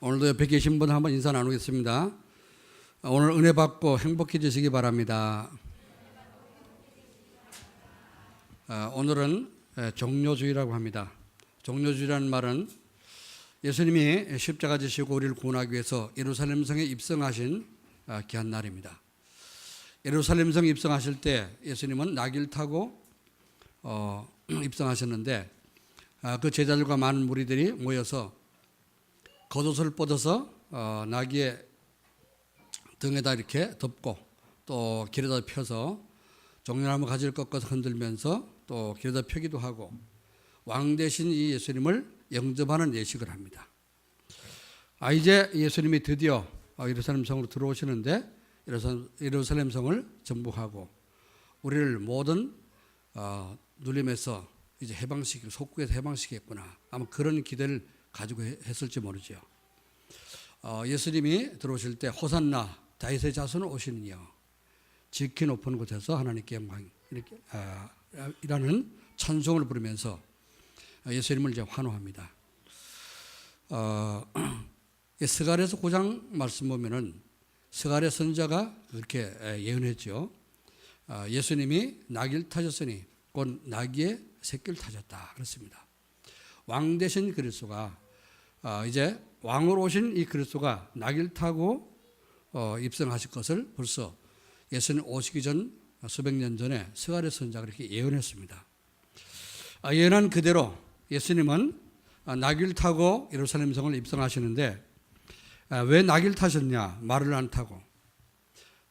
오늘도 옆에 계신 분 한번 인사 나누겠습니다. 오늘 은혜 받고 행복해지시기 바랍니다. 아, 오늘은 에, 종료주의라고 합니다. 종료주의라는 말은 예수님이 십자가 지시고 우리를 구원하기 위해서 예루살렘 성에 입성하신 아, 귀한 날입니다. 예루살렘 성 입성하실 때 예수님은 나귀를 타고 어, 입성하셨는데 아, 그 제자들과 많은 무리들이 모여서 겉옷을 뻗어서 어, 나귀의 등에다 이렇게 덮고 또 길에다 펴서 종려나무 가지를 꺾어서 흔들면서 또 길에다 펴기도 하고 왕 대신 이 예수님을 영접하는 예식을 합니다. 아 이제 예수님이 드디어 어, 예루살렘 성으로 들어오시는데 예루살렘- 성을 정복하고 우리를 모든 어, 눌림에서 이제 해방시키고 속국에서 해방시키겠구나 아마 그런 기대를 가지고 해- 했을지 모르죠. 어, 예수님이 들어오실 때 호산나 다윗의 자손은 오시느니요 지키 높은 곳에서 하나님께 영광 이렇게 아, 이라는 찬송을 부르면서 예수님을 이제 환호합니다. 어, 이 스가랴서 9장 말씀 보면은 스가랴 선자가 그렇게 예언했죠. 아, 예수님이 나귀를 타셨으니 곧 나귀의 새끼를 타셨다 그렇습니다. 왕 대신 그리스도가 아, 이제 왕으로 오신 이 그리스도가 나귀를 타고 어, 입성하실 것을 벌써 예수님 오시기 전 수백 년 전에 스가랴 선자가 그렇게 예언했습니다. 아, 예언한 그대로 예수님은 아, 나귀를 타고 예루살렘 성을 입성하시는데 아, 왜 나귀를 타셨냐? 말을 안 타고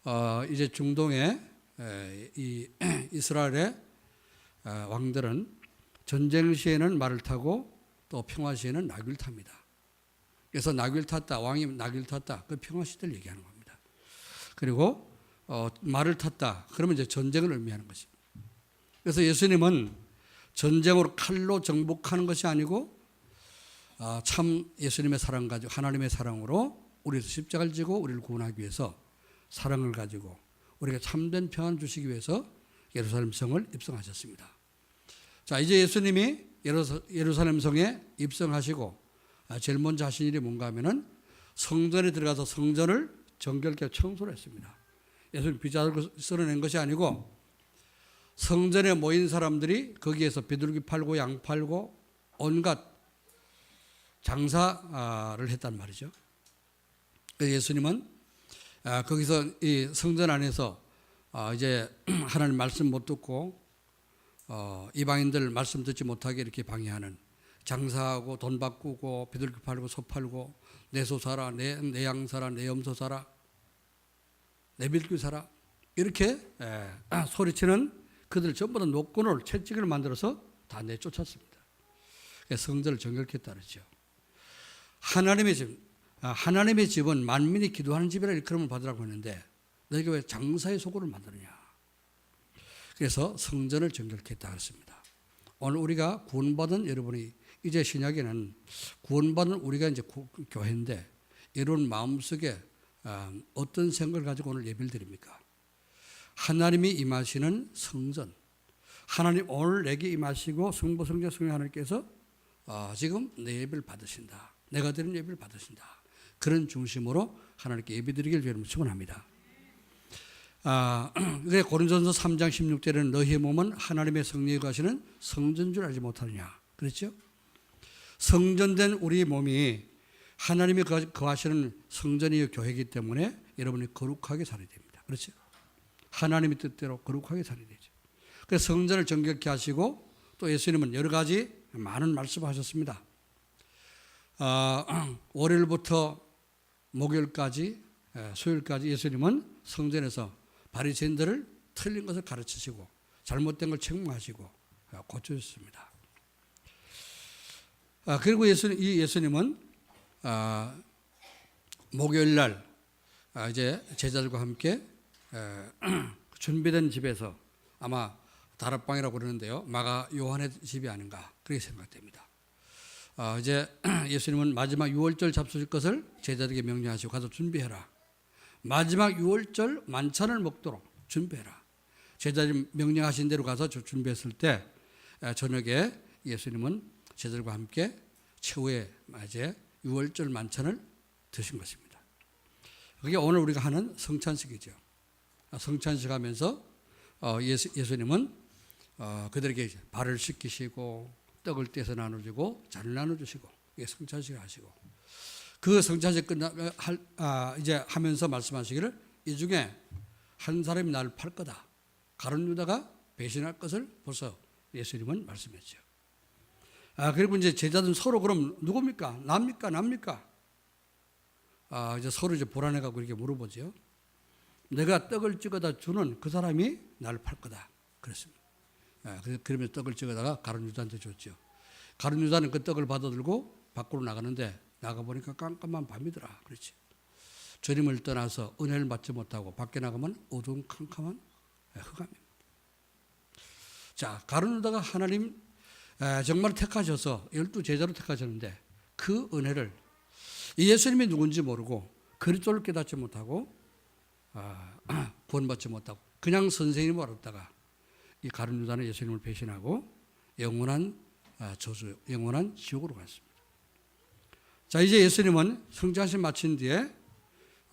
어, 이제 중동의 에, 이 이스라엘의 아, 왕들은 전쟁 시에는 말을 타고 또 평화 시에는 나귀를 탑니다. 그래서 나귀를 탔다, 왕이 나귀를 탔다, 그 평화 시대를 얘기하는 겁니다. 그리고 어, 말을 탔다, 그러면 이제 전쟁을 의미하는 것입니다. 그래서 예수님은 전쟁으로 칼로 정복하는 것이 아니고 아, 참 예수님의 사랑 가지고 하나님의 사랑으로 우리에서 십자가를 지고 우리를 구원하기 위해서 사랑을 가지고 우리가 참된 평안을 주시기 위해서 예루살렘 성을 입성하셨습니다. 자, 이제 예수님이 예루살렘 성에 입성하시고 아, 제일 먼저 하신 일이 뭔가 하면은 성전에 들어가서 성전을 정결케 청소를 했습니다. 예수님 비자를 쓸어낸 것이 아니고 성전에 모인 사람들이 거기에서 비둘기 팔고 양 팔고 온갖 장사를 했단 말이죠. 예수님은 아, 거기서 이 성전 안에서 아, 이제 하나님 말씀 못 듣고 어, 이방인들 말씀 듣지 못하게 이렇게 방해하는 장사하고 돈 바꾸고 비둘기 팔고 소 팔고 내 소 사라 내양 사라 내 염소 사라 내 밀규 사라 이렇게 에, 아, 소리치는 그들 전부 다 노건을 채찍을 만들어서 다 내쫓았습니다. 성전을 정결케 따르죠. 하나님의 집, 아, 하나님의 집은 만민이 기도하는 집이라 이름을 받으라고 했는데 너희가 왜 장사의 소굴을 만드느냐? 그래서 성전을 정결케 따랐습니다. 오늘 우리가 구원받은 여러분이 이제 신약에는 구원받은 우리가 이제 구- 교회인데 여러분 마음속에 아, 어떤 생각을 가지고 오늘 예배를 드립니까? 하나님이 임하시는 성전. 하나님 오늘 내게 임하시고 성부 성자 성령 하나님께서 아, 지금 내 예배를 받으신다. 내가 드리는 예배를 받으신다. 그런 중심으로 하나님께 예배 드리길 여러분 축원합니다. 아, 그래 고린도전서 3장 16절에는 너희의 몸은 하나님의 성령이 가시는 성전 줄 알지 못하느냐. 그렇죠? 성전된 우리 몸이 하나님이 거- 거하시는 성전이 교회이기 때문에 여러분이 거룩하게 살아야 됩니다. 그렇죠? 하나님의 뜻대로 거룩하게 살아야 되죠. 그래서 성전을 정결케 하시고 또 예수님은 여러 가지 많은 말씀을 하셨습니다. 아, 월요일부터 목요일까지 에, 수요일까지 예수님은 성전에서 바리새인들을 틀린 것을 가르치시고 잘못된 걸 책망하시고 아, 고쳐주셨습니다. 아, 그리고 예수님, 이 예수님은 아, 목요일 날 아, 이제 제자들과 함께 에, 준비된 집에서 아마 다락방이라고 그러는데요. 마가 요한의 집이 아닌가 그렇게 생각됩니다. 아, 이제 예수님은 마지막 유월절 잡수실 것을 제자들에게 명령하시고 가서 준비해라. 마지막 유월절 만찬을 먹도록 준비해라. 제자들 명령하신 대로 가서 저 준비했을 때 에, 저녁에 예수님은 제자들과 함께 최후의 이제 유월절 만찬을 드신 것입니다. 그게 오늘 우리가 하는 성찬식이죠. 아, 성찬식 하면서 어, 예수, 예수님은 어, 그들에게 발을 씻기시고 떡을 떼서 나눠주고 잔을 나눠주시고 성찬식을 하시고 그 성찬식 끝나 할, 아, 이제 하면서 말씀하시기를 이 중에 한 사람이 나를 팔 거다. 가룟 유다가 배신할 것을 벌써 예수님은 말씀했죠. 아 그리고 이제 제자들은 서로 그럼 누굽니까? 납니까? 납니까? 아 이제 서로 이제 불안해가고 이렇게 물어보죠. 내가 떡을 찍어다 주는 그 사람이 나를 팔 거다. 그랬습니다. 아, 그래서 그러면서 떡을 찍어다가 가룟 유다한테 줬죠. 가룟 유다는 그 떡을 받아들고 밖으로 나가는데 나가 보니까 깜깜한 밤이더라. 그렇지. 주님을 떠나서 은혜를 받지 못하고 밖에 나가면 어두운 캄캄한 흑암입니다. 자, 가룟 유다가 하나님 에, 정말 택하셔서 열두 제자로 택하셨는데 그 은혜를 이 예수님이 누군지 모르고 그리스도를 깨닫지 못하고 아, 구원받지 못하고 그냥 선생님을 알았다가 이 가룟 유다는 예수님을 배신하고 영원한 아, 저주, 영원한 지옥으로 갔습니다. 자, 이제 예수님은 성장식 마친 뒤에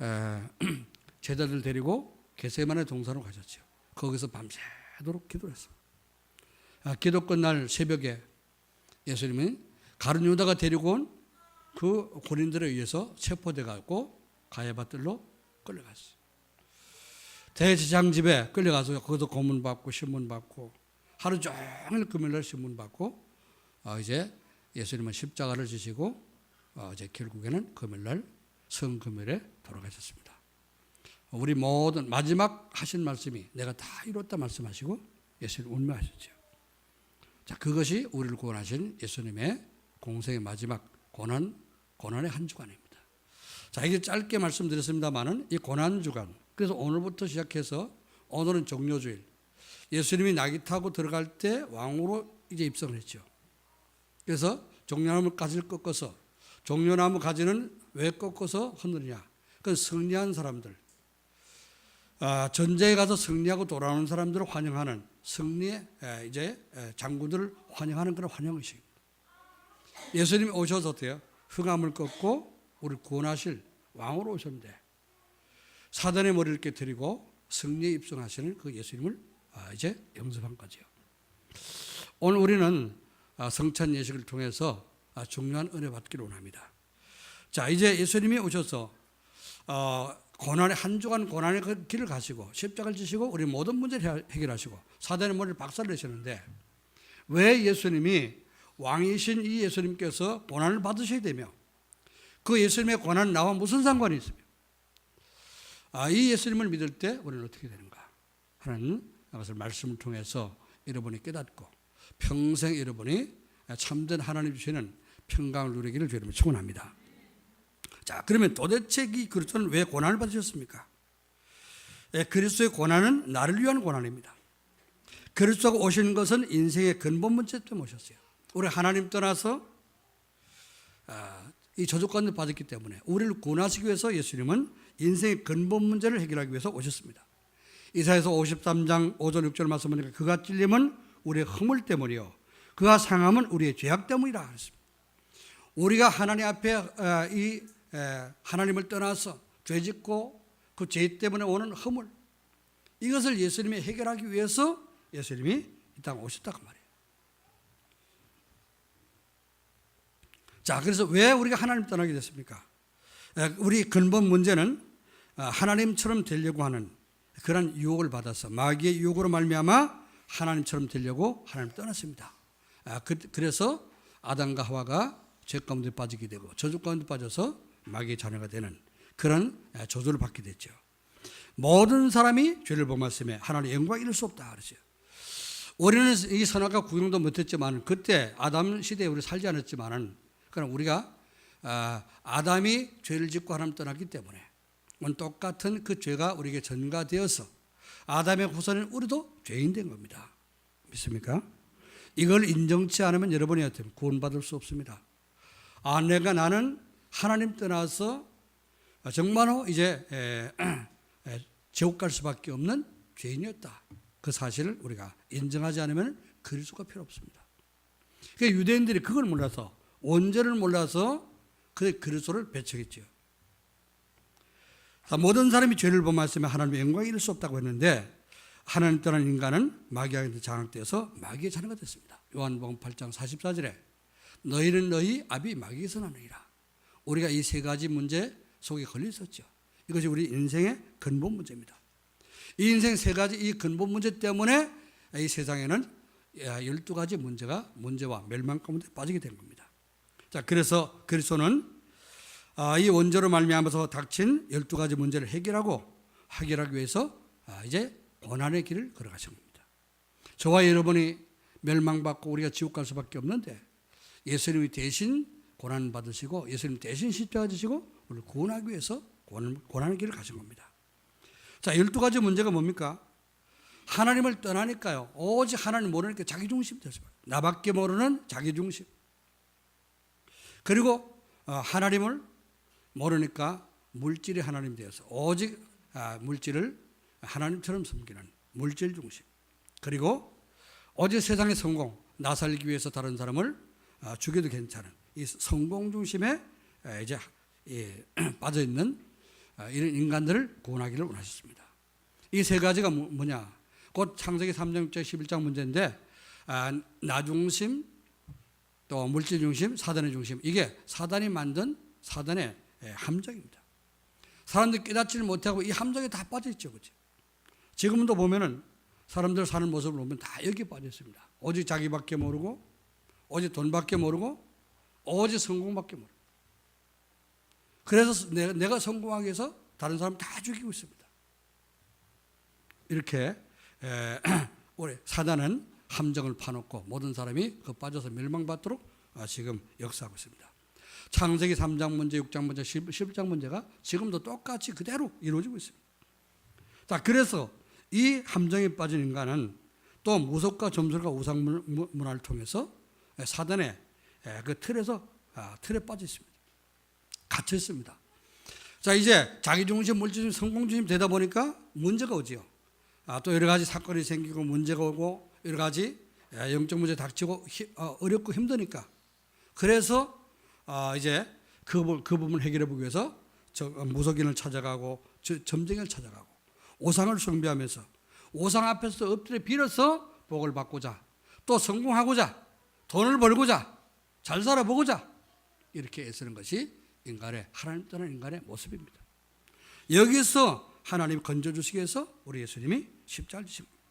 에, 제자들 데리고 게세만의 동산으로 가셨죠. 거기서 밤새도록 기도했습니다. 아, 기도 끝날 새벽에 예수님은 가룟 유다가 데리고 온 그 고린들에 의해서 체포돼 갖고 가야바들로 끌려갔어요. 대제장 집에 끌려가서 거기서 고문 받고 신문 받고 하루 종일 금요일 날 신문 받고 어, 이제 예수님은 십자가를 지시고 어, 이제 결국에는 금요일날 성금요일에 돌아가셨습니다. 우리 모든 마지막 하신 말씀이 내가 다 이뤘다 말씀하시고 예수님 운명하셨죠. 자, 그것이 우리를 구원하신 예수님의 공생의 마지막 고난, 고난의 한 주간입니다. 자, 이게 짧게 말씀드렸습니다만은 이 고난 주간, 그래서 오늘부터 시작해서 오늘은 종료주일. 예수님이 낙이 타고 들어갈 때 왕으로 이제 입성을 했죠. 그래서 종려나무 가지를 꺾어서 종려나무 가지는 왜 꺾어서 흔드느냐? 그건 승리한 사람들, 아, 전쟁에 가서 승리하고 돌아오는 사람들을 환영하는 승리의 에, 이제 에, 장군들을 환영하는 그런 환영의식입니다. 예수님이 오셔서 어때요? 흑암을 꺾고 우리를 구원하실 왕으로 오셨는데 사단의 머리를 깨뜨리고 승리에 입성하시는 그 예수님을 아, 이제 영접한 거죠. 오늘 우리는 아, 성찬 예식을 통해서 아, 중요한 은혜 받기를 원합니다. 자, 이제 예수님이 오셔서 어, 고난의 한 주간 고난의 그 길을 가시고 십자가를 지시고 우리 모든 문제를 해결하시고 사단의 머리를 박살내셨는데 왜 예수님이 왕이신 이 예수님께서 고난을 받으셔야 되며 그 예수님의 고난 나와 무슨 상관이 있으며 아, 이 예수님을 믿을 때 우리는 어떻게 되는가 하는 것을 말씀을 통해서 여러분이 깨닫고 평생 여러분이 참된 하나님 주시는 평강을 누리기를 주님을 축원합니다. 자, 그러면 도대체 이 그리스도는 왜 고난을 받으셨습니까? 예, 그리스도의 고난은 나를 위한 고난입니다. 그리스도가 오신 것은 인생의 근본 문제 때문에 오셨어요. 우리 하나님 떠나서 아, 이 저주권을 받았기 때문에 우리를 구원하시기 위해서 예수님은 인생의 근본 문제를 해결하기 위해서 오셨습니다. 이사에서 53장 5절 6절 말씀 보니까 그가 찔림은 우리의 허물 때문이요 그가 상함은 우리의 죄악 때문이라 했습니다. 우리가 하나님 앞에 아, 이 하나님을 떠나서 죄짓고 그 죄 때문에 오는 허물 이것을 예수님이 해결하기 위해서 예수님이 이 땅에 오셨다고 말이에요. 자, 그래서 왜 우리가 하나님 떠나게 됐습니까? 우리 근본 문제는 아, 하나님처럼 되려고 하는 그런 유혹을 받아서 마귀의 유혹으로 말미암아 하나님처럼 되려고 하나님 떠났습니다. 아, 그, 그래서 아담과 하와가 죄 가운데 빠지게 되고 저주 가운데 빠져서 마귀의 자녀가 되는 그런 저주를 받게 됐죠. 모든 사람이 죄를 범했음에 하나님 영광 이룰 수 없다 그러죠. 우리는 이 선악과 구경도 못했지만 그때 아담 시대에 우리 살지 않았지만은 그럼 우리가 아, 아담이 죄를 짓고 하나님 떠났기 때문에 똑같은 그 죄가 우리에게 전가되어서 아담의 후손인 우리도 죄인 된 겁니다. 믿습니까? 이걸 인정치 않으면 여러분이 구원받을 수 없습니다. 아, 내가 나는 하나님 떠나서 정말로 이제 에, 에, 지옥 갈 수밖에 없는 죄인이었다. 그 사실을 우리가 인정하지 않으면 그리스도가 필요 없습니다. 그러니까 유대인들이 그걸 몰라서 원죄를 몰라서 그 그리스도를 배척했죠. 자, 모든 사람이 죄를 범하였으면 하나님의 영광이 이룰 수 없다고 했는데 하나님 떠난 인간은 마귀에게 장악되어서 마귀의 자녀가 됐습니다. 요한복음 8장 44절에 너희는 너희 아비 마귀에서 나느니라. 우리가 이 세 가지 문제 속에 걸려 있었죠. 이것이 우리 인생의 근본 문제입니다. 이 인생 세 가지 이 근본 문제 때문에 이 세상에는 12가지 문제가 문제와 멸망 가운데 빠지게 된 겁니다. 자, 그래서 그리스도는 아, 이 원죄로 말미암아서 닥친 12가지 문제를 해결하고 해결하기 위해서 아, 이제 고난의 길을 걸어가신 겁니다. 저와 여러분이 멸망받고 우리가 지옥 갈 수밖에 없는데 예수님이 대신 고난 받으시고 예수님 대신 십자가 지시고 우리를 구원하기 위해서 고난, 고난의 길을 가신 겁니다. 자, 12가지 문제가 뭡니까? 하나님을 떠나니까요. 오직 하나님 모르니까 자기 중심이 됐어요. 나밖에 모르는 자기 중심. 그리고 어, 하나님을 모르니까 물질이 하나님 되어서 오직 아, 물질을 하나님처럼 섬기는 물질 중심. 그리고 오직 세상의 성공, 나 살기 위해서 다른 사람을 아, 죽여도 괜찮은 이 성공 중심에 아, 이제 예, 빠져 있는 아, 이런 인간들을 구원하기를 원하셨습니다. 이 세 가지가 뭐- 뭐냐? 곧 창세기 3장 6절 11장 문제인데 아, 나 중심 또 물질 중심, 사단의 중심 이게 사단이 만든 사단의 예, 함정입니다. 사람들이 깨닫지를 못하고 이 함정에 다 빠져 있죠, 그렇죠? 지금도 보면은 사람들 사는 모습을 보면 다 여기 빠져 있습니다. 오직 자기밖에 모르고, 오직 돈밖에 모르고, 오직 성공밖에 모르고. 그래서 내가, 성공하기 위해서 다른 사람 다 죽이고 있습니다. 이렇게 에, 우리 사단은 함정을 파놓고 모든 사람이 그 빠져서 멸망받도록 아, 지금 역사하고 있습니다. 창세기 3장 문제, 6장 문제, 11장 문제가 지금도 똑같이 그대로 이루어지고 있습니다. 자, 그래서 이 함정에 빠진 인간은 또 무속과 점술과 우상 문- 문화를 통해서 사단의 그 틀에서 아, 틀에 빠져 있습니다. 갇혀 있습니다. 자, 이제 자기 중심, 물질 중심, 성공 중심 되다 보니까 문제가 오지요. 아, 또 여러 가지 사건이 생기고 문제가 오고 여러 가지 예, 영적 문제 닥치고 히- 어, 어렵고 힘드니까 그래서 아, 이제 그, 부- 그 부분 해결해 보기 위해서 저, 어, 무속인을 찾아가고 저, 점쟁이를 찾아가고 오상을 숭배하면서 오상 앞에서 엎드려 빌어서 복을 받고자 또 성공하고자 돈을 벌고자 잘 살아보고자 이렇게 애쓰는 것이 인간의 하나님 떠난 인간의 모습입니다. 여기서 하나님 건져 주시기 위해서 우리 예수님이 십자가를 지신 겁니다.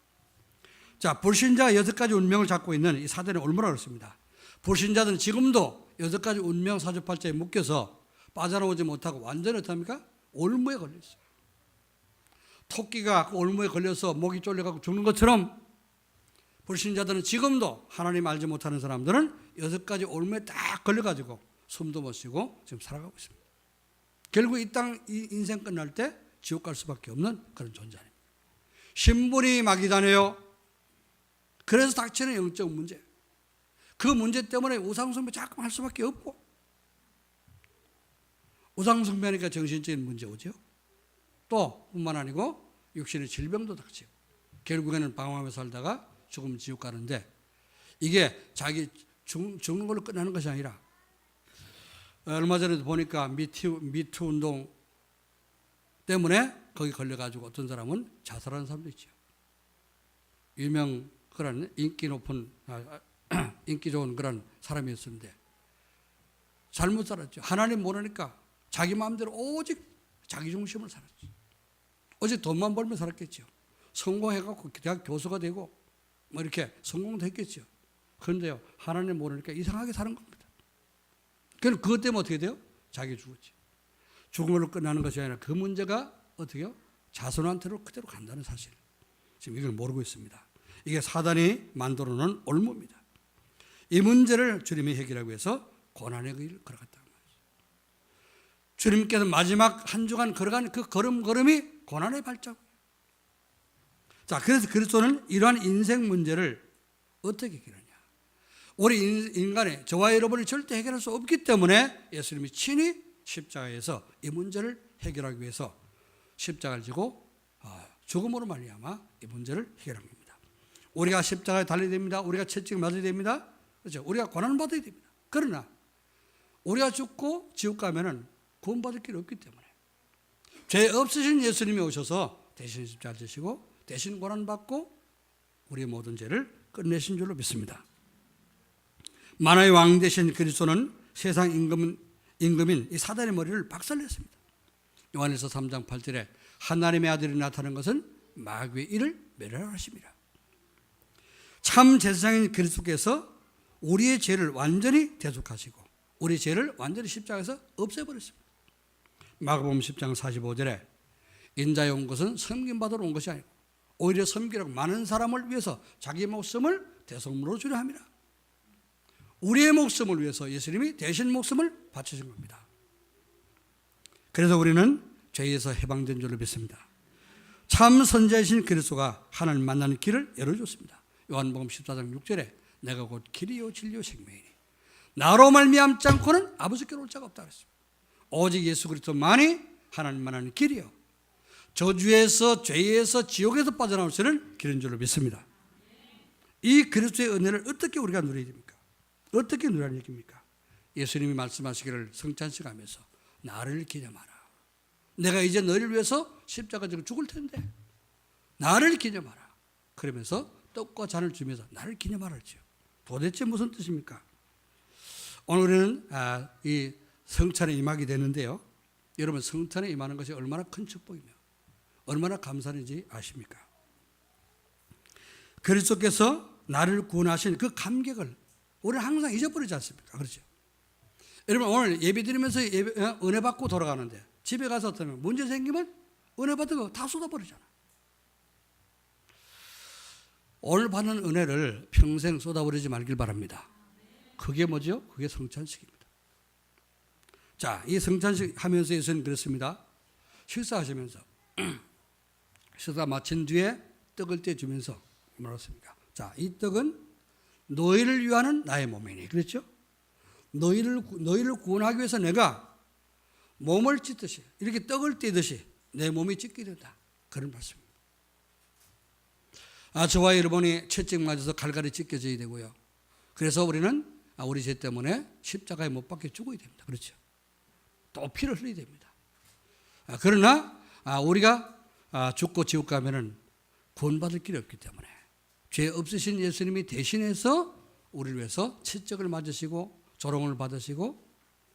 자, 불신자 여섯 가지 운명을 잡고 있는 이 사단의 올무라 그렇습니다. 불신자들은 지금도 여섯 가지 운명 사주팔자에 묶여서 빠져나오지 못하고 완전히 어떻습니까? 올무에 걸려 있어요. 토끼가 그 올무에 걸려서 목이 쫄려가고 죽는 것처럼 불신자들은 지금도 하나님 알지 못하는 사람들은 여섯 가지 올무에 딱 걸려가지고 숨도 못 쉬고 지금 살아가고 있습니다. 결국 이땅이 인생 끝날 때 지옥 갈 수밖에 없는 그런 존재입니다. 신분이 막이다네요. 그래서 닥치는 영적 문제. 그 문제 때문에 우상숭배 자꾸 할 수밖에 없고 우상숭배하니까 정신적인 문제 오죠. 또 뿐만 아니고 육신의 질병도 닥치고 결국에는 방황하며 살다가 죽음 지옥 가는데 이게 자기 죽, 죽는 걸로 끝나는 것이 아니라 얼마 전에도 보니까 미투, 미투 운동 때문에 거기 걸려가지고 어떤 사람은 자살하는 사람도 있죠. 유명 그런 인기 높은 아, 아, 인기 좋은 그런 사람이었는데 잘못 살았죠. 하나님 모르니까 자기 마음대로 오직 자기 중심을 살았죠. 오직 돈만 벌면 살았겠죠. 성공해갖고 대학 교수가 되고 뭐 이렇게 성공도 했겠죠. 그런데요 하나님 모르니까 이상하게 사는 겁니다. 그럼 그것 때문에 어떻게 돼요? 자기 죽었지. 죽음으로 끝나는 것이 아니라 그 문제가 어떻게요? 자손한테로 그대로 간다는 사실. 지금 이걸 모르고 있습니다. 이게 사단이 만들어 놓은 올무입니다. 이 문제를 주님이 해결하기 위해서 고난의 길을 걸어갔다 말이죠. 주님께서 마지막 한 주간 걸어간 그 걸음걸음이 고난의 발자국. 자, 그래서 그리스도는 이러한 인생 문제를 어떻게 해결하냐? 우리 인- 인간의 저와 여러분이 절대 해결할 수 없기 때문에 예수님이 친히 십자가에서 이 문제를 해결하기 위해서 십자가를 지고 아, 죽음으로 말미암아 이 문제를 해결한 겁니다. 우리가 십자가에 달려야 됩니다. 우리가 채찍 맞아야 됩니다. 그렇죠? 우리가 고난을 받아야 됩니다. 그러나 우리가 죽고 지옥 가면은 구원받을 길이 없기 때문에 죄 없으신 예수님이 오셔서 대신 십자가 지시고 대신 고난 받고 우리의 모든 죄를 끝내신 줄로 믿습니다. 만화의 왕 되신 그리스도는 세상 임금, 임금인 이 사단의 머리를 박살냈습니다. 요한에서 3장 8절에 하나님의 아들이 나타난 것은 마귀의 일을 멸하라 하십니다. 참 제사장인 그리스도께서 우리의 죄를 완전히 대속하시고 우리 죄를 완전히 십자가에서 없애버렸습니다. 마가복음 10장 45절에 인자에 온 것은 섬김 받으러 온 것이 아니고 오히려 섬기라고 많은 사람을 위해서 자기 목숨을 대속물로 주려 합니다. 우리의 목숨을 위해서 예수님이 대신 목숨을 바치신 겁니다. 그래서 우리는 죄에서 해방된 줄로 믿습니다. 참 선자이신 그리스도가 하나님 만나는 길을 열어줬습니다. 요한복음 14장 6절에 내가 곧 길이요 진리요 생명이니 나로 말미암지 않고는 아버지께로 올 자가 없다 그랬습니다. 오직 예수 그리스도만이 하나님 만나는 길이요 저주에서 죄에서 지옥에서 빠져나올 수 있는 길인 줄로 믿습니다. 이 그리스도의 은혜를 어떻게 우리가 누려야 됩니까? 어떻게 누리는 얘기입니까? 예수님이 말씀하시기를 성찬식 하면서 나를 기념하라. 내가 이제 너를 위해서 십자가 지고 죽을 텐데 나를 기념하라. 그러면서 떡과 잔을 주면서 나를 기념하라지요. 도대체 무슨 뜻입니까? 오늘은 아, 이 성찬에 임하게 되는데요. 여러분 성찬에 임하는 것이 얼마나 큰 축복이며 얼마나 감사한지 아십니까? 그리스도께서 나를 구원하신 그 감격을 우리는 항상 잊어버리지 않습니까? 그렇죠? 여러분 오늘 예배 드리면서 예배, 어, 은혜 받고 돌아가는데 집에 가서 어쩌면 문제 생기면 은혜 받은 거 다 쏟아버리잖아. 오늘 받는 은혜를 평생 쏟아버리지 말길 바랍니다. 그게 뭐죠? 그게 성찬식입니다. 자, 이 성찬식 하면서 예수님 그랬습니다. 식사하시면서 식사 마친 뒤에 떡을 떼주면서 말했습니까? 자, 이 떡은 너희를 위하는 나의 몸이니 그랬죠? 너희를 너희를 구원하기 위해서 내가 몸을 찢듯이 이렇게 떡을 떼듯이 내 몸이 찢게 된다. 그런 말씀입니다. 아, 저와 여러분이 채찍 맞아서 갈갈이 찢겨져야 되고요. 그래서 우리는 아, 우리 죄 때문에 십자가에 못 박혀 죽어야 됩니다. 그렇죠? 또 피를 흘려야 됩니다. 아, 그러나 아, 우리가 아, 죽고 지옥 가면은 구원받을 길이 없기 때문에 죄 없으신 예수님이 대신해서 우리를 위해서 채찍을 맞으시고 조롱을 받으시고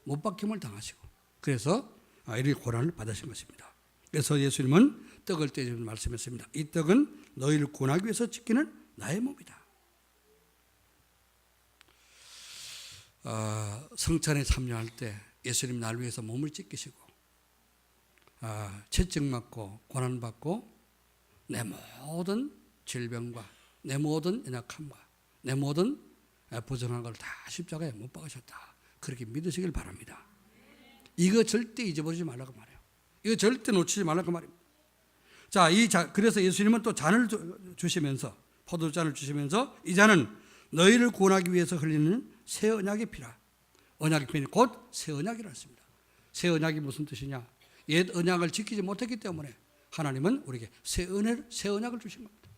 못 박힘을 당하시고 그래서 아, 이렇게 고난을 받으신 것입니다. 그래서 예수님은 떡을 떼주는 말씀했습니다. 이 떡은 너희를 구원하기 위해서 지키는 나의 몸이다. 아, 성찬에 참여할 때 예수님 날 위해서 몸을 찢기시고 아, 채찍 맞고 고난 받고 내 모든 질병과 내 모든 연약함과 내 모든 부정한 걸 다 십자가에 못 박으셨다. 그렇게 믿으시길 바랍니다. 이거 절대 잊어버리지 말라고 말해요. 이거 절대 놓치지 말라고 말입니다. 자, 이 자, 그래서 예수님은 또 잔을 주시면서 포도잔을 주시면서 이 잔은 너희를 구원하기 위해서 흘리는 새 언약의 피라. 언약의 피는 곧 새 언약이라 했습니다. 새 언약이 무슨 뜻이냐? 옛 언약을 지키지 못했기 때문에 하나님은 우리에게 새 은혜를 새 언약을 주신 겁니다.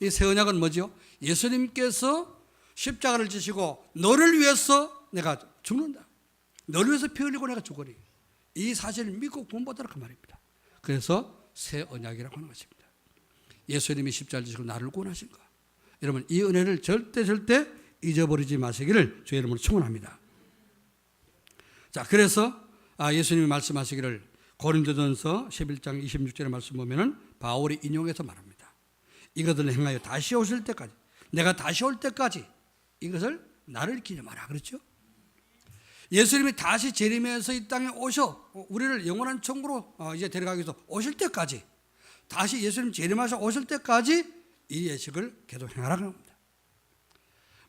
이 새 언약은 뭐죠? 예수님께서 십자가를 지시고 너를 위해서 내가 죽는다. 너를 위해서 피 흘리고 내가 죽으리. 이 사실을 믿고 구원받으라 그 말입니다. 그래서 새 언약이라고 하는 것입니다. 예수님이 십자가를 지시고 나를 구원하신 거. 여러분 이 은혜를 절대 절대 잊어버리지 마시기를 주의 이름으로 축원합니다. 자, 그래서 아, 예수님이 말씀하시기를 고린도전서 11장 26절의 말씀 보면은 바울이 인용해서 말합니다. 이것을 행하여 다시 오실 때까지 내가 다시 올 때까지 이것을 나를 기념하라 그렇죠? 예수님이 다시 재림해서 이 땅에 오셔 우리를 영원한 천국으로 어, 이제 데려가기 위해서 오실 때까지 다시 예수님 재림하셔 오실 때까지 이 예식을 계속 행하라는 겁니다.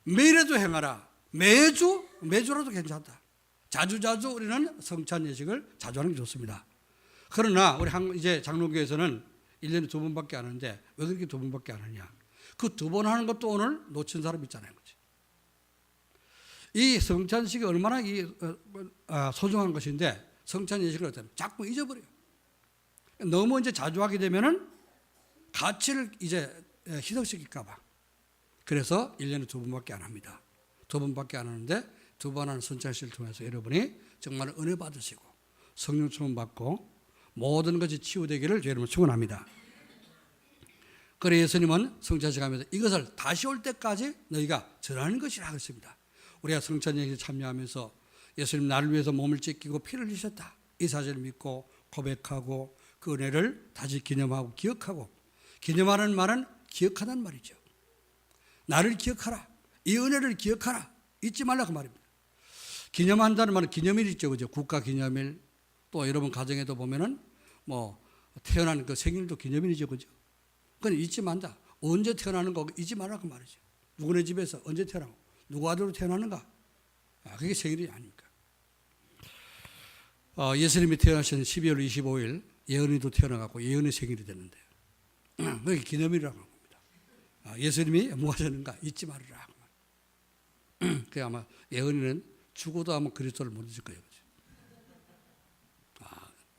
매일에도 행하라. 매주 매주라도 괜찮다. 자주 자주 우리는 성찬 예식을 자주 하는 게 좋습니다. 그러나 우리 한 이제 장로교에서는 1년에 두 번밖에 안 하는데 왜 그렇게 두 번밖에 안 하냐? 그 두 번 하는 것도 오늘 놓친 사람 있잖아요. 그치? 이 성찬식이 얼마나 이, 어, 어, 소중한 것인데 성찬 예식을 어쩌면 자꾸 잊어버려요. 너무 이제 자주 하게 되면은 가치를 이제 희석시킬까봐. 그래서 1년에 두 번밖에 안 합니다. 두 번밖에 안 하는데 두 번 하는 선찬식을 통해서 여러분이 정말 은혜 받으시고 성령 충만 받고 모든 것이 치유되기를 이름으로 축원합니다. 그래 예수님은 성찬식 하면서 이것을 다시 올 때까지 너희가 전하는 것이라 그랬습니다. 우리가 성찬식에 참여하면서 예수님 나를 위해서 몸을 찢기고 피를 흘리셨다. 이 사실을 믿고 고백하고 그 은혜를 다시 기념하고 기억하고 기념하는 말은 기억하는 말이죠. 나를 기억하라. 이 은혜를 기억하라. 잊지 말라 그 말입니다. 기념한다는 말은 기념일 있죠. 그죠? 국가 기념일 또 여러분 가정에도 보면은 뭐 태어난 그 생일도 기념일이죠. 그죠? 그건 잊지 말자. 언제 태어나는 거 잊지 말라 그 말이죠. 누구네 집에서 언제 태어나고 누구 아들로 태어나는가? 아, 그게 생일이 아닙니까? 어, 예수님이 태어나신 12월 25일 예언이도 태어나갖고 예언의 생일이 됐는데요. 그게 기념일이라고 합니다. 아, 예수님이 뭐 하셨는가 잊지 말으라. 그 아마 예언이는 죽어도 아마 그리스도를 못 잊을 거예요.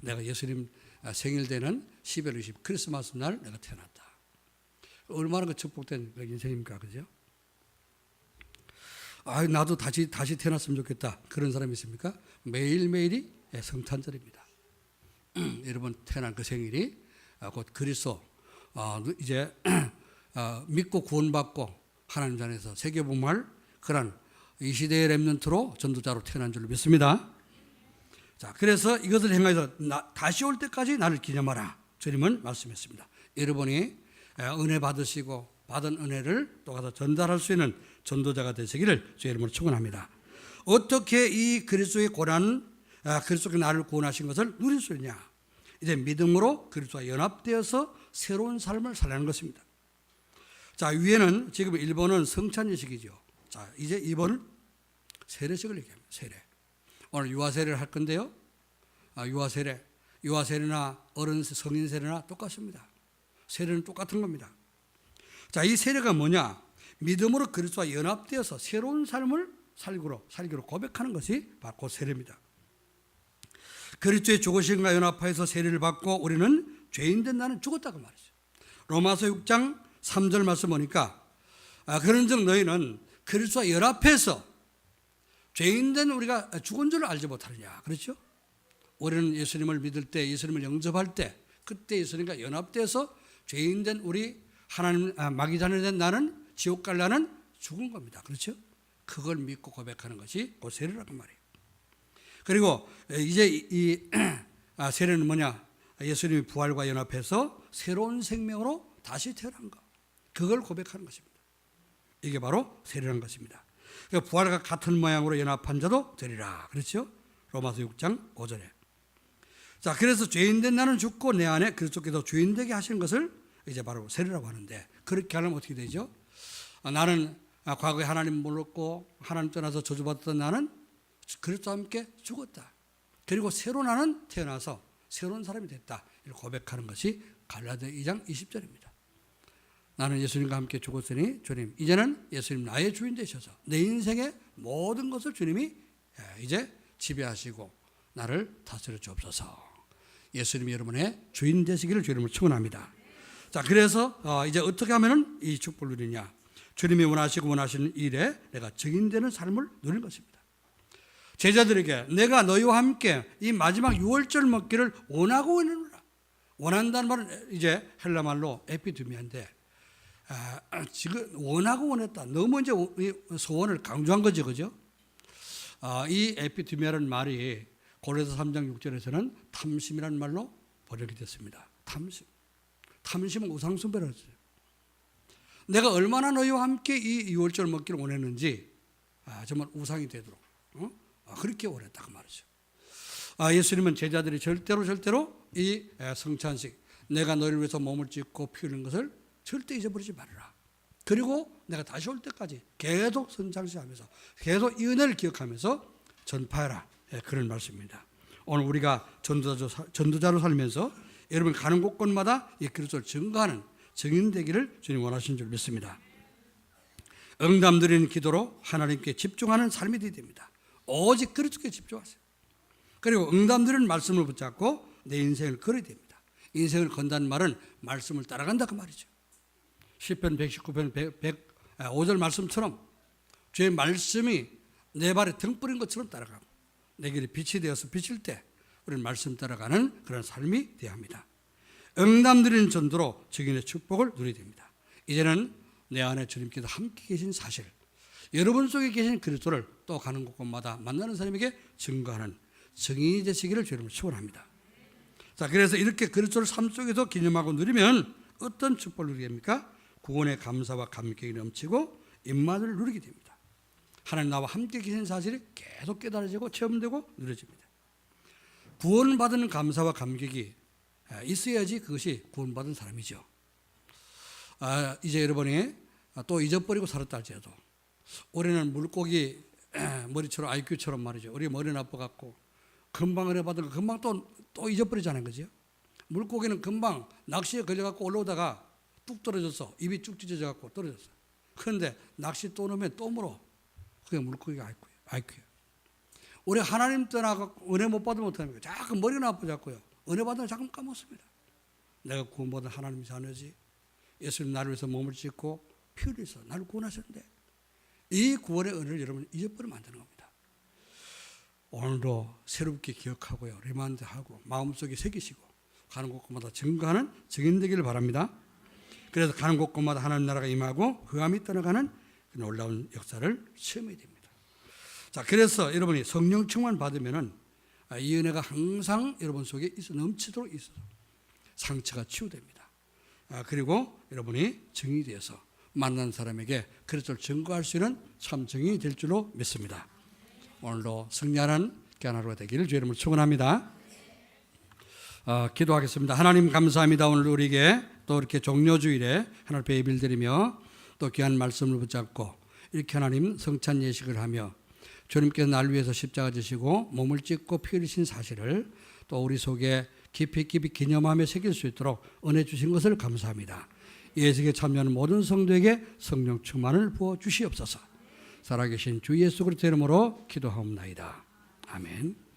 내가 예수님 아, 생일 되는 12월 20 크리스마스 날 내가 태어났다. 얼마나 그 축복된 그 인생입니까, 그죠? 아, 나도 다시 다시 태어났으면 좋겠다. 그런 사람이 있습니까? 매일 매일이 성탄절입니다. 여러분 태어난 그 생일이 아, 곧 그리스도 아, 이제 아, 믿고 구원받고 하나님 안에서 세계복음할 그런 이 시대의 렘넌트로 전도자로 태어난 줄 믿습니다. 자, 그래서 이것을 행하여서 나, 다시 올 때까지 나를 기념하라. 주님은 말씀했습니다. 여러분이 에, 은혜 받으시고 받은 은혜를 또 가서 전달할 수 있는 전도자가 되시기를 주의 이름으로 축원합니다. 어떻게 이 그리스도의 고난, 아, 그리스도의 나를 구원하신 것을 누릴 수 있냐? 이제 믿음으로 그리스도와 연합되어서 새로운 삶을 살라는 것입니다. 자, 위에는 지금 1번은 성찬 예식이죠. 자, 이제 2번은 세례식을 얘기합니다. 세례. 오늘 유아 세례를 할 건데요. 아, 유아 세례, 유아 세례나 어른 성인 세례나 똑같습니다. 세례는 똑같은 겁니다. 자, 이 세례가 뭐냐? 믿음으로 그리스도와 연합되어서 새로운 삶을 살기로 살기로 고백하는 것이 바로 그 세례입니다. 그리스도의 죽으심과 연합하여서 세례를 받고 우리는 죄인 된 나는 죽었다고 말이죠. 로마서 6장 3절 말씀 보니까 아, 그런즉 너희는 그리스도와 연합해서 죄인된 우리가 죽은 줄 알지 못하느냐. 그렇죠? 우리는 예수님을 믿을 때, 예수님을 영접할 때, 그때 예수님과 연합돼서 죄인된 우리 하나님 아, 마귀 자녀 된 나는 지옥 갈 나는 죽은 겁니다. 그렇죠? 그걸 믿고 고백하는 것이 그 세례라고 말이에요. 그리고 이제 이 아, 세례는 뭐냐? 예수님이 부활과 연합해서 새로운 생명으로 다시 태어난 것. 그걸 고백하는 것입니다. 이게 바로 세례라는 것입니다. 그러니까 부활과 같은 모양으로 연합한 자도 되리라. 그렇죠? 로마서 6장 5절에. 자, 그래서 죄인된 나는 죽고 내 안에 그리스도께서 죄인되게 하신 것을 이제 바로 세례라고 하는데 그렇게 하면 어떻게 되죠? 아, 나는 아, 과거에 하나님 몰랐고 하나님 떠나서 저주받았던 나는 그리스도와 함께 죽었다. 그리고 새로 나는 태어나서 새로운 사람이 됐다. 이렇게 고백하는 것이 갈라디아 2장 20절입니다. 나는 예수님과 함께 죽었으니 주님 이제는 예수님 나의 주인 되셔서 내 인생의 모든 것을 주님이 예, 이제 지배하시고 나를 다스려 주옵소서. 예수님이 여러분의 주인 되시기를 주님을 축원합니다. 자, 그래서 어, 이제 어떻게 하면은 이 축복을 누리냐? 주님이 원하시고 원하시는 일에 내가 증인되는 삶을 누리는 것입니다. 제자들에게 내가 너희와 함께 이 마지막 유월절 먹기를 원하고 있느라 원한다는 말은 이제 헬라 말로 에피드미인데 아, 지금 원하고 원했다. 너무 이제 소원을 강조한 거죠, 그죠? 아, 이 에피드미라는 말이 고레서 3장 6절에서는 탐심이라는 말로 번역이 됐습니다. 탐심. 탐심은 우상숭배라 했어요. 내가 얼마나 너희와 함께 이 유월절 먹기를 원했는지 아, 정말 우상이 되도록 어? 아, 그렇게 원했다 그 말이죠. 아, 예수님은 제자들이 절대로 절대로 이 성찬식 내가 너희를 위해서 몸을 찢고 피 흘린 것을 절대 잊어버리지 말아라. 그리고 내가 다시 올 때까지 계속 성찬식하면서 계속 이 은혜를 기억하면서 전파해라. 예, 그런 말씀입니다. 오늘 우리가 전도자, 전도자로 살면서 여러분 가는 곳곳마다 이 그리스도를 증거하는 증인되기를 주님 원하시는 줄 믿습니다. 응답 드리는 기도로 하나님께 집중하는 삶이 되어야 됩니다. 오직 그리스도께 집중하세요. 그리고 응답 드리는 말씀을 붙잡고 내 인생을 걸어야 됩니다. 인생을 건다는 말은 말씀을 따라간다 그 말이죠. 10편 119편 100, 5절 말씀처럼 주의 말씀이 내 발에 등 뿌린 것처럼 따라가고 내 길에 빛이 되어서 비칠 때 우리는 말씀 따라가는 그런 삶이 되어야 합니다. 응답 드리는 전도로 증인의 축복을 누리게 됩니다. 이제는 내 안에 주님께서 함께 계신 사실, 여러분 속에 계신 그리스도를 또 가는 곳곳마다 만나는 사람에게 증거하는 증인이 되시기를 주님을 축원합니다. 자, 그래서 이렇게 그리스도를 삶 속에서 기념하고 누리면 어떤 축복을 누리게 됩니까? 구원의 감사와 감격이 넘치고 입맛을 누리게 됩니다. 하나님 나와 함께 계신 사실이 계속 깨달아지고 체험되고 누려집니다. 구원받은 감사와 감격이 있어야지 그것이 구원받은 사람이죠. 아, 이제 여러분이 또 잊어버리고 살았다 할지라도 올해는 물고기 머리처럼 IQ처럼 말이죠. 우리 머리 나빠갖고 금방 거 금방 또, 또 잊어버리잖아요. 그죠? 물고기는 금방 낚시에 걸려갖고 올라오다가 뚝 떨어졌어. 입이 쭉 찢어져 갖고 떨어졌어. 그런데 낚시 또 넣으면 또 물어. 그게 물고기가 IQ예요. IQ예요. 우리 하나님 떠나가 은혜 못 받으면 어떡합니까? 자꾸 머리가 나빠졌고요. 은혜 받으면 자꾸 까먹습니다. 내가 구원받은 하나님 자녀지. 예수님 나를 위해서 몸을 찢고 피를 흘려서 나를 구원하셨는데 이 구원의 은혜를 여러분 잊어버리면 안 되는 겁니다. 오늘도 새롭게 기억하고요. 리마인드하고 마음속에 새기시고 가는 곳곳마다 증거하는 증인 되기를 바랍니다. 그래서 가는 곳곳마다 하나님 나라가 임하고 흑암이 떠나가는 그 놀라운 역사를 체험해야 됩니다. 자, 그래서 여러분이 성령 충만 받으면은 아, 이 은혜가 항상 여러분 속에 있어 넘치도록 있어서 상처가 치유됩니다. 아, 그리고 여러분이 증이 되어서 만난 사람에게 그리스도를 증거할 수 있는 참 증이 될 줄로 믿습니다. 오늘도 승리하는 하루가 되기를 주의 이름으로 축원합니다. 어, 기도하겠습니다. 하나님 감사합니다. 오늘 우리에게 또 이렇게 종료주일에 하나님 예배를 드리며 또 귀한 말씀을 붙잡고 이렇게 하나님 성찬 예식을 하며 주님께서 날 위해서 십자가 지시고 몸을 찢고 피 흘리신 사실을 또 우리 속에 깊이 깊이 기념하며 새길 수 있도록 은혜 주신 것을 감사합니다. 예식에 참여하는 모든 성도에게 성령 충만을 부어 주시옵소서. 살아계신 주 예수 그리스도 이름으로 기도하옵나이다. 아멘.